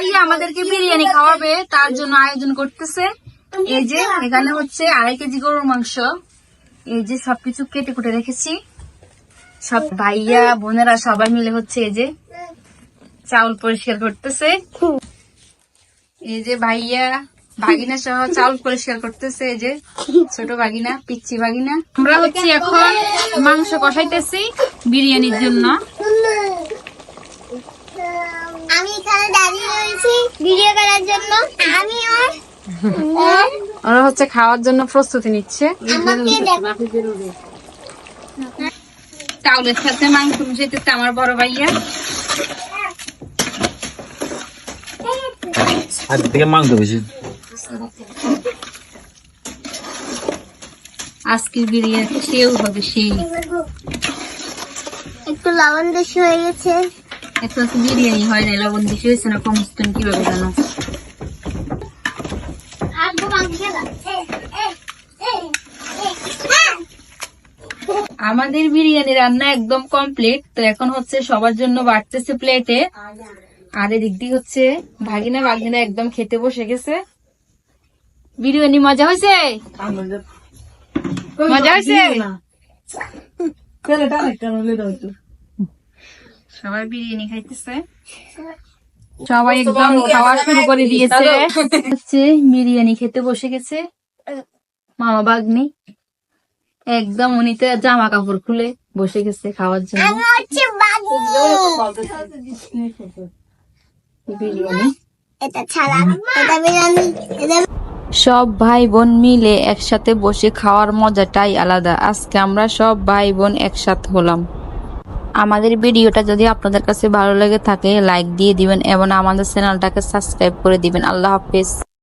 ভাইয়া আমাদেরকে বিরিয়ানি খাওয়াবে, তার জন্য আয়োজন করতেছে। এই যে, এখানে হচ্ছে আড়াই কেজি গরুর মাংস। এই যে সবকিছু কেটে কুটে রেখেছি। সব ভাইয়া, বোনেরা সবাই মিলে হচ্ছে এই যে চাউল পরিষ্কার করতেছে। এই যে ভাইয়া, ভাগিনা সহ চাউল পরিষ্কার করতেছে। এই যে ছোট ভাগিনা, পিচ্ছি ভাগিনা। আমরা হচ্ছে এখন মাংস কষাইতেছি বিরিয়ানির জন্য। আমি এখানে দাঁড়িয়ে ভিডিও করার জন্য আমি ওর ওরা হচ্ছে খাওয়ার জন্য প্রস্তুতি নিচ্ছে। চাউলের সাথে মাংস মিশাইতেছে আমার বড় ভাইয়া। আর থেকে মাংস বেশি। আজকের বিরিয়ানি সেও হবে সেই। একটু লবণ বেশি হয়ে গেছে। এত বিরিয়ানি হয় না লবণ বেশি হয়েছে না কম হচ্ছে কীভাবে জানো? আমাদের বিরিয়ানি রান্না একদম কমপ্লিট তো এখন হচ্ছে সবার জন্য বাড়তেছে প্লেটে আর এদিক দিয়ে হচ্ছে ভাগিনা ভাগিনা একদম খেতে বসে গেছে। বিরিয়ানি মজা হয়েছে? মজা হয়েছে? সবাই বিরিয়ানি খাইতেছে। সবাই একদম খাওয়া শুরু করে দিয়েছে। হচ্ছে বিরিয়ানি খেতে বসে গেছে। মামা বাগনি। একদম উনি তো জামা কাপড় খুলে বসে গেছে খাওয়ার জন্য। আমি হচ্ছে বাবু বিরিয়ানি। এটা ছাড়া এটা বিরিয়ানি এটা সব ভাই বোন মিলে একসাথে বসে খাওয়ার মজাটাই আলাদা। আজকে আমরা সব ভাই বোন একসাথে হলাম। আমাদের ভিডিওটা যদি আপনাদের কাছে ভালো লেগে থাকে লাইক দিয়ে দিবেন এবং আমাদের চ্যানেলটাকে সাবস্ক্রাইব করে দিবেন। আল্লাহ হাফেজ।